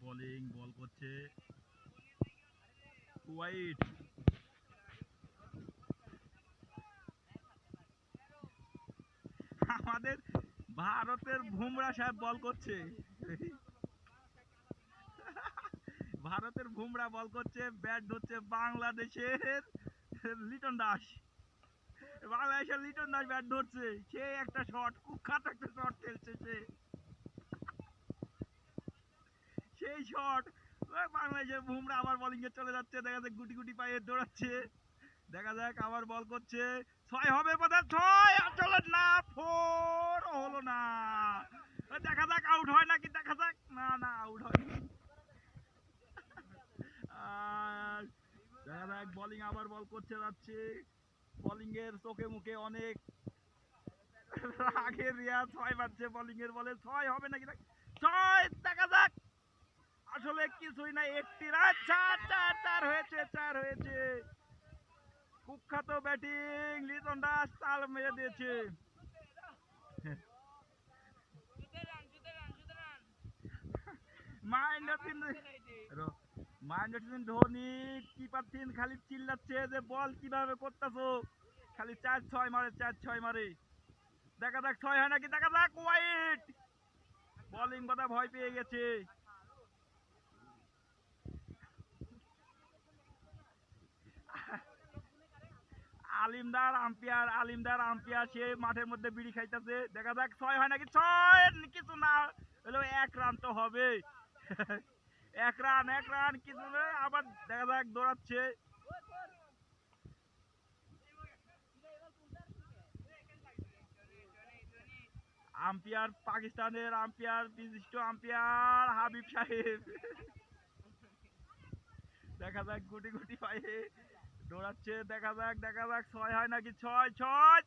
Bowling ball করছে। White আমাদের ভারতের ভুমরা সাহেব বল করছে। ভারতের ভুমরা বল করছে ব্যাট ধরছে বাংলাদেশের লিটন দাস। বাংলাদেশের লিটন দাস ব্যাট ধরছে। সে একটা শট কুখ্যাত একটা শট খেলছে সে। সেই শট বাংলাদেশের বুমরা আবার বোলিং এ চলে যাচ্ছে, দেখা যাক গুটি গুটি পায়ে দৌড়াচ্ছে। দেখা যাক আবার বল করছে। ছয় হবে বোধহয়, ছয়! আসলে না ফোর হলো না। দেখা যাক আউট হয় নাকি, দেখা যাক। না না আউট হয় আর দেখা যাক বোলিং আবার বল যাচ্ছে। বোলিং এর চোখে মুখে অনেক। রাগের রিয়া ছয় বাজছে বোলিং এর বলে ছয় হবে নাকি? ছয়! কিছুই না একটি রান চার চার চার হয়েছে চার হয়েছে। কুখ্যাত ব্যাটিং লিটন দাস তাল মেরে দিয়েছে। ধোনি কিপার খালি চিল্লাচ্ছে যে বল কীভাবে খালি চার, ছয় মারে, চার, ছয় মারে। দেখা যাক, ছয় হয় নাকি? দেখা যাক ওয়াইট বোলিং কথা ভয় পেয়ে গেছে। আলিমদার, আম্পিয়ার আলিমদার, আম্পিয়ার, সে মাঠের মধ্যে বিড়ি খাইতেছে। দেখা যাক, ছয় হয় নাকি? ছয়! কিছু না হলো এক রান তো হবে। এক রান এক রান, কিছু আবার দেখা যাক, দৌড়াচ্ছে। আম্পিয়ার পাকিস্তানের আম্পিয়ার, বিশিষ্ট আম্পিয়ার, হাবিব সাহেব। দেখা যাক, গুটি গুটি পায়ে। দৌড়াচ্ছে দেখা যাক দেখা যাক ছয় হয় নাকি? ছয় ছয়!